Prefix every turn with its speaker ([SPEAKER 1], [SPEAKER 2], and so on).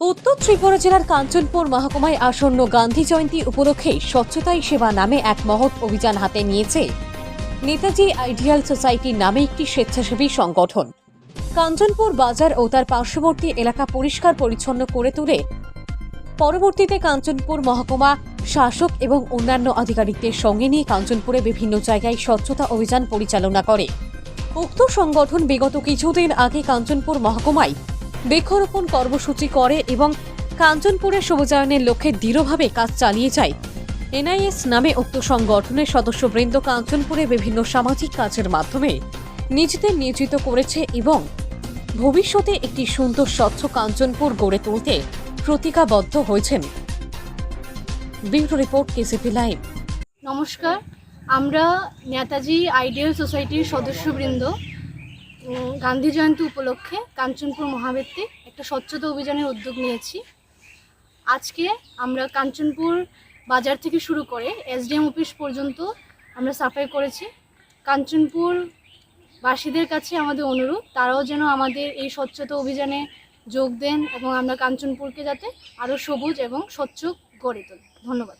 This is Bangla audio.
[SPEAKER 1] উত্তর ত্রিপুরা জেলার কাঞ্চনপুর মহকুমায় আসন্ন গান্ধী জয়ন্তী উপলক্ষে স্বচ্ছতাই সেবা নামে এক মহৎ অভিযান হাতে নিয়েছে নেতাজি আইডিয়াল সোসাইটি নামে একটি স্বেচ্ছাসেবী সংগঠন। কাঞ্চনপুর বাজার ও তার পার্শ্ববর্তী এলাকা পরিষ্কার পরিচ্ছন্ন করে তুলে পরবর্তীতে কাঞ্চনপুর মহকুমা শাসক এবং অন্যান্য আধিকারিকদের সঙ্গে নিয়ে কাঞ্চনপুরে বিভিন্ন জায়গায় স্বচ্ছতা অভিযান পরিচালনা করে। উক্ত সংগঠন বিগত কিছুদিন আগে কাঞ্চনপুর মহকুমায় বৃক্ষরোপণ কর্মসূচি করে এবং কাঞ্চনপুরের সবুজায়নের লক্ষ্যে দৃঢ়ভাবে কাজ চালিয়ে যায়। এনআইএস নামে উক্ত সংগঠনের সদস্যবৃন্দ কাঞ্চনপুরে বিভিন্ন সামাজিক কাজের মাধ্যমে নিজেদের নিয়োজিত করেছে এবং ভবিষ্যতে একটি সুন্দর, স্বচ্ছ কাঞ্চনপুর গড়ে তুলতে প্রতিজ্ঞাবদ্ধ হয়েছেন। Report live.
[SPEAKER 2] নমস্কার, আমরা নেতাজি আইডিয়াল সোসাইটির সদস্যবৃন্দ গান্ধী জয়ন্তী উপলক্ষে কাঞ্চনপুর মহাবৃত্তে একটা স্বচ্ছতা অভিযানের উদ্যোগ নিয়েছি। আজকে আমরা কাঞ্চনপুর বাজার থেকে শুরু করে এসডিএম অফিস পর্যন্ত আমরা সাফাই করেছি। কাঞ্চনপুর বাসীদের কাছে আমাদের অনুরোধ, তারাও যেন আমাদের এই স্বচ্ছতা অভিযানে যোগ দেন এবং আমরা কাঞ্চনপুরকে যাতে আরও সবুজ এবং স্বচ্ছ গড়ে তোলে। ধন্যবাদ।